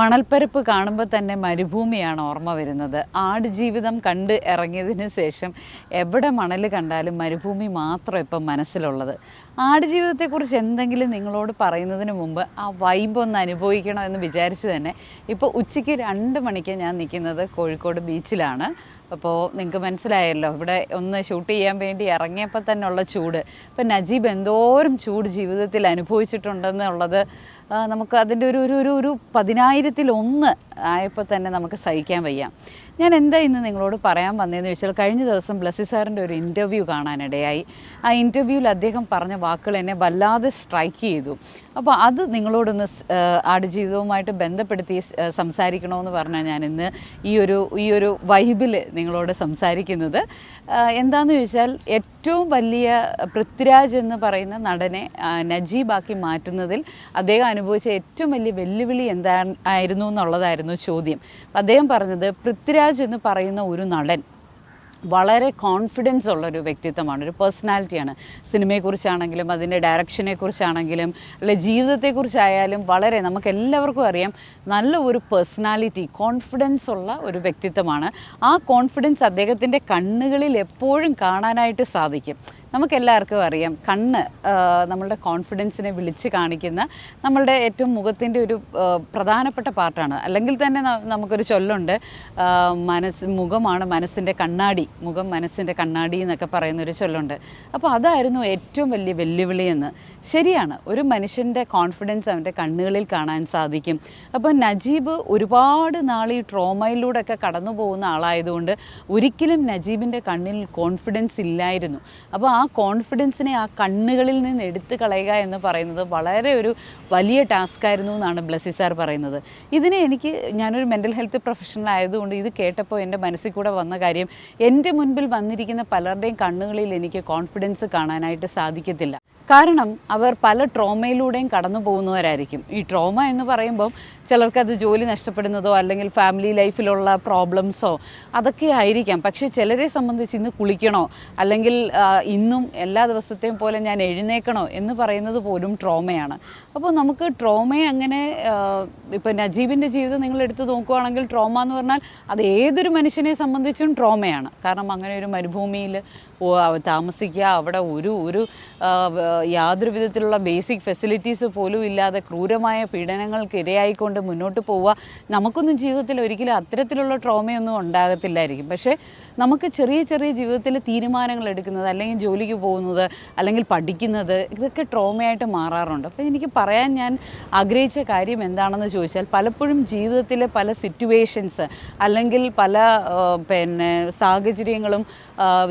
മണൽപ്പരപ്പ് കാണുമ്പോൾ തന്നെ മരുഭൂമിയാണ് ഓർമ്മ വരുന്നത്. ആട് ജീവിതം കണ്ട് ഇറങ്ങിയതിന് ശേഷം എവിടെ മണൽ കണ്ടാലും മരുഭൂമി മാത്രം ഇപ്പം മനസ്സിലുള്ളത്. ആടുജീവിതത്തെക്കുറിച്ച് എന്തെങ്കിലും നിങ്ങളോട് പറയുന്നതിന് മുമ്പ് ആ വൈബ് ഒന്ന് അനുഭവിക്കണം എന്ന് വിചാരിച്ച് തന്നെ ഇപ്പോൾ ഉച്ചയ്ക്ക് രണ്ട് മണിക്ക് ഞാൻ നിൽക്കുന്നത് കോഴിക്കോട് ബീച്ചിലാണ്. അപ്പോൾ നിങ്ങൾക്ക് മനസ്സിലായല്ലോ ഇവിടെ ഒന്ന് ഷൂട്ട് ചെയ്യാൻ വേണ്ടി ഇറങ്ങിയപ്പോൾ തന്നെ ഉള്ള ചൂട്. ഇപ്പം നജീബ് എന്തോരം ചൂട് ജീവിതത്തിൽ അനുഭവിച്ചിട്ടുണ്ടെന്നുള്ളത് നമുക്ക് അതിന്റെ ഒരു ഒരു ഒരു പതിനായിരത്തിലൊന്ന് ആയപ്പോൾ തന്നെ നമുക്ക് സഹിക്കാൻ വയ്യ. ഞാൻ എന്താ ഇന്ന് നിങ്ങളോട് പറയാൻ വന്നതെന്ന് വെച്ചാൽ കഴിഞ്ഞ ദിവസം ബ്ലസ്സി സാറിന്റെ ഒരു ഇന്റർവ്യൂ കാണാനിടയായി. ആ ഇന്റർവ്യൂവിൽ അദ്ദേഹം പറഞ്ഞ വാക്കുകൾ എന്നെ വല്ലാതെ സ്ട്രൈക്ക് ചെയ്തു. അപ്പോൾ അത് നിങ്ങളോടൊന്ന് ആടുജീവിതവുമായിട്ട് ബന്ധപ്പെടുത്തി സംസാരിക്കണമെന്ന് പറഞ്ഞാൽ ഞാൻ ഇന്ന് ഈ ഒരു ഈ ഒരു വൈബിൽ നിങ്ങളോട് സംസാരിക്കുന്നത്. എന്താണെന്ന് ചോദിച്ചാൽ ഏറ്റവും വലിയ പൃഥ്വിരാജ് എന്ന് പറയുന്ന നടനെ നജീബാക്കി മാറ്റുന്നതിൽ അദ്ദേഹം അനുഭവിച്ച ഏറ്റവും വലിയ വെല്ലുവിളി എന്താ ആയിരുന്നു എന്നുള്ളതായിരുന്നു ചോദ്യം. അദ്ദേഹം പറഞ്ഞത് പൃഥ്വിരാജ് എന്ന് പറയുന്ന ഒരു നടൻ വളരെ കോൺഫിഡൻസ് ഉള്ള ഒരു വ്യക്തിത്വമാണ് ഒരു പേഴ്സണാലിറ്റിയാണ് സിനിമയെക്കുറിച്ചാണെങ്കിലും അതിന്റെ ഡയറക്ഷനെ കുറിച്ചാണെങ്കിലും അല്ലെ ജീവിതത്തെക്കുറിച്ചായാലും വളരെ നമുക്ക് എല്ലാവർക്കും അറിയാം നല്ല ഒരു പേഴ്സണാലിറ്റി കോൺഫിഡൻസ് ഉള്ള ഒരു വ്യക്തിത്വമാണ്. ആ കോൺഫിഡൻസ് അദ്ദേഹത്തിന്റെ കണ്ണുകളിൽ എപ്പോഴും കാണാനായിട്ട് സാധിക്കും. നമുക്കെല്ലാവർക്കും അറിയാം കണ്ണ് നമ്മളുടെ കോൺഫിഡൻസിനെ വിളിച്ച് കാണിക്കുന്ന നമ്മളുടെ ഏറ്റവും മുഖത്തിന്റെ ഒരു പ്രധാനപ്പെട്ട പാർട്ടാണ്. അല്ലെങ്കിൽ തന്നെ നമുക്കൊരു ചൊല്ലുണ്ട് മനസ്സ് മുഖമാണ് മനസ്സിന്റെ കണ്ണാടി മുഖം മനസ്സിന്റെ കണ്ണാടി എന്നൊക്കെ പറയുന്ന ഒരു ചൊല്ലുണ്ട്. അപ്പോൾ അതായിരുന്നു ഏറ്റവും വലിയ വെല്ലുവിളി എന്ന്. ശരിയാണ് ഒരു മനുഷ്യന്റെ കോൺഫിഡൻസ് അവന്റെ കണ്ണുകളിൽ കാണാൻ സാധിക്കും. അപ്പോൾ നജീബ് ഒരുപാട് നാൾ ഈ ട്രോമയിലൂടെയൊക്കെ കടന്നു പോകുന്ന ആളായതുകൊണ്ട് ഒരിക്കലും നജീബിന്റെ കണ്ണിൽ കോൺഫിഡൻസ് ഇല്ലായിരുന്നു. അപ്പോൾ ആ കോൺഫിഡൻസിനെ ആ കണ്ണുകളിൽ നിന്ന് എടുത്തു കളയുക എന്ന് പറയുന്നത് വളരെ ഒരു വലിയ ടാസ്ക് ആയിരുന്നു എന്നാണ് ബ്ലസ്സി സാർ പറയുന്നത്. ഇതിനെ എനിക്ക് ഞാനൊരു മെന്റൽ ഹെൽത്ത് പ്രൊഫഷണൽ ആയതുകൊണ്ട് ഇത് കേട്ടപ്പോൾ എന്റെ മനസ്സിൽ കൂടെ വന്ന കാര്യം എന്റെ മുൻപിൽ വന്നിരിക്കുന്ന പലരുടെയും കണ്ണുകളിൽ എനിക്ക് കോൺഫിഡൻസ് കാണാനായിട്ട് സാധിക്കത്തില്ല. കാരണം അവർ പല ട്രോമയിലൂടെയും കടന്നു പോകുന്നവരായിരിക്കും. ഈ ട്രോമ എന്ന് പറയുമ്പം ചിലർക്കത് ജോലി നഷ്ടപ്പെടുന്നതോ അല്ലെങ്കിൽ ഫാമിലി ലൈഫിലുള്ള പ്രോബ്ലംസോ അതൊക്കെ ആയിരിക്കാം. പക്ഷേ ചിലരെ സംബന്ധിച്ച് ഇന്ന് കുളിക്കണോ അല്ലെങ്കിൽ ഇന്നും എല്ലാ ദിവസത്തെയും പോലെ ഞാൻ എഴുന്നേക്കണോ എന്ന് പറയുന്നത് പോലും ട്രോമയാണ്. അപ്പോൾ നമുക്ക് ട്രോമയെ അങ്ങനെ ഇപ്പം നജീബിന്റെ ജീവിതം നിങ്ങൾ എടുത്തു നോക്കുകയാണെങ്കിൽ ട്രോമ എന്ന് പറഞ്ഞാൽ അത് ഏതൊരു മനുഷ്യനെ സംബന്ധിച്ചും ട്രോമയാണ്. കാരണം അങ്ങനെ ഒരു മരുഭൂമിയിൽ താമസിക്കുക അവിടെ ഒരു ഒരു യാതൊരു വിധത്തിലുള്ള ബേസിക് ഫെസിലിറ്റീസ് പോലും ഇല്ലാതെ ക്രൂരമായ പീഡനങ്ങൾക്ക് ഇരയായിക്കൊണ്ട് മുന്നോട്ട് പോവുക. നമുക്കൊന്നും ജീവിതത്തിൽ ഒരിക്കലും അത്തരത്തിലുള്ള ട്രോമയൊന്നും ഉണ്ടാകത്തില്ലായിരിക്കും. പക്ഷേ നമുക്ക് ചെറിയ ചെറിയ ജീവിതത്തിൽ തീരുമാനങ്ങൾ എടുക്കുന്നത് അല്ലെങ്കിൽ ജോലിക്ക് പോകുന്നത് അല്ലെങ്കിൽ പഠിക്കുന്നത് ഇതൊക്കെ ട്രോമയായിട്ട് മാറാറുണ്ട്. അപ്പോൾ എനിക്ക് പറയാൻ ഞാൻ ആഗ്രഹിച്ച കാര്യം എന്താണെന്ന് ചോദിച്ചാൽ പലപ്പോഴും ജീവിതത്തിലെ പല സിറ്റുവേഷൻസ് അല്ലെങ്കിൽ പല പിന്നെ സാഹചര്യങ്ങളും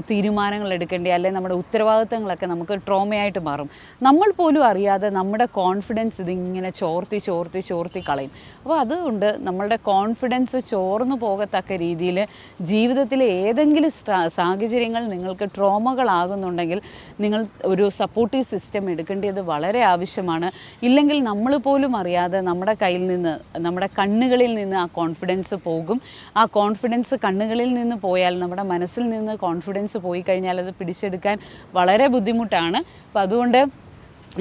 തീരുമാനങ്ങൾ എടുക്കേണ്ടി അല്ലെങ്കിൽ നമ്മുടെ ഉത്തരവാദിത്തങ്ങളൊക്കെ നമുക്ക് ട്രോമയായിട്ട് മാറും. നമ്മൾ പോലും അറിയാതെ നമ്മുടെ കോൺഫിഡൻസ് ഇതിങ്ങനെ ചോർത്തി ചോർത്തി ചോർത്തി കളയും. അപ്പോൾ അതുകൊണ്ട് നമ്മളുടെ കോൺഫിഡൻസ് ചോർന്നു പോകത്തക്ക രീതിയിൽ ജീവിതത്തിലെ ഏതെങ്കിലും സാഹചര്യങ്ങൾ നിങ്ങൾക്ക് ട്രോമകളാകുന്നുണ്ടെങ്കിൽ നിങ്ങൾ ഒരു സപ്പോർട്ടീവ് സിസ്റ്റം എടുക്കേണ്ടത് വളരെ ആവശ്യമാണ്. ഇല്ലെങ്കിൽ നമ്മൾ പോലും അറിയാതെ നമ്മുടെ കയ്യിൽ നിന്ന് നമ്മുടെ കണ്ണുകളിൽ നിന്ന് ആ കോൺഫിഡൻസ് പോകും. ആ കോൺഫിഡൻസ് കണ്ണുകളിൽ നിന്ന് പോയാൽ നമ്മുടെ മനസ്സിൽ നിന്ന് കോൺഫിഡൻസ് പോയി കഴിഞ്ഞാൽ അത് പിടിച്ചെടുക്കാൻ വളരെ ബുദ്ധിമുട്ടാണ്. അപ്പോൾ അതുകൊണ്ട് അതുകൊണ്ട്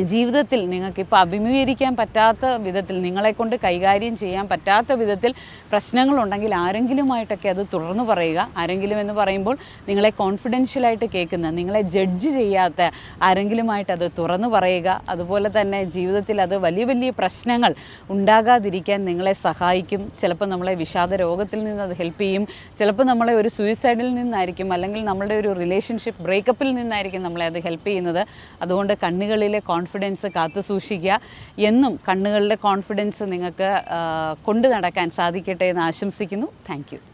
ജീവിതത്തിൽ നിങ്ങൾക്ക് ഇപ്പോൾ അഭിമുഖീകരിക്കാൻ പറ്റാത്ത വിധത്തിൽ നിങ്ങളെ കൊണ്ട് കൈകാര്യം ചെയ്യാൻ പറ്റാത്ത വിധത്തിൽ പ്രശ്നങ്ങളുണ്ടെങ്കിൽ ആരെങ്കിലുമായിട്ടൊക്കെ അത് തുറന്നു പറയുക. ആരെങ്കിലും എന്ന് പറയുമ്പോൾ നിങ്ങളെ കോൺഫിഡൻഷ്യലായിട്ട് കേൾക്കുന്ന നിങ്ങളെ ജഡ്ജ് ചെയ്യാത്ത ആരെങ്കിലുമായിട്ട് അത് തുറന്നു പറയുക. അതുപോലെ തന്നെ ജീവിതത്തിൽ അത് വലിയ വലിയ പ്രശ്നങ്ങൾ ഉണ്ടാകാതിരിക്കാൻ നിങ്ങളെ സഹായിക്കും. ചിലപ്പോൾ നമ്മളെ വിഷാദ രോഗത്തിൽ നിന്ന് അത് ഹെൽപ്പ് ചെയ്യും. ചിലപ്പോൾ നമ്മളെ ഒരു സൂയിസൈഡിൽ നിന്നായിരിക്കും അല്ലെങ്കിൽ നമ്മളുടെ ഒരു റിലേഷൻഷിപ്പ് ബ്രേക്കപ്പിൽ നിന്നായിരിക്കും നമ്മളെ അത് ഹെൽപ്പ് ചെയ്യുന്നത്. അതുകൊണ്ട് കണ്ണുകളിലെ കാത്തു സൂക്ഷിക്കുക. എന്നും കണ്ണുകളുടെ കോൺഫിഡൻസ് നിങ്ങൾക്ക് കൊണ്ടു നടക്കാൻ സാധിക്കട്ടെ എന്ന് ആശംസിക്കുന്നു. താങ്ക്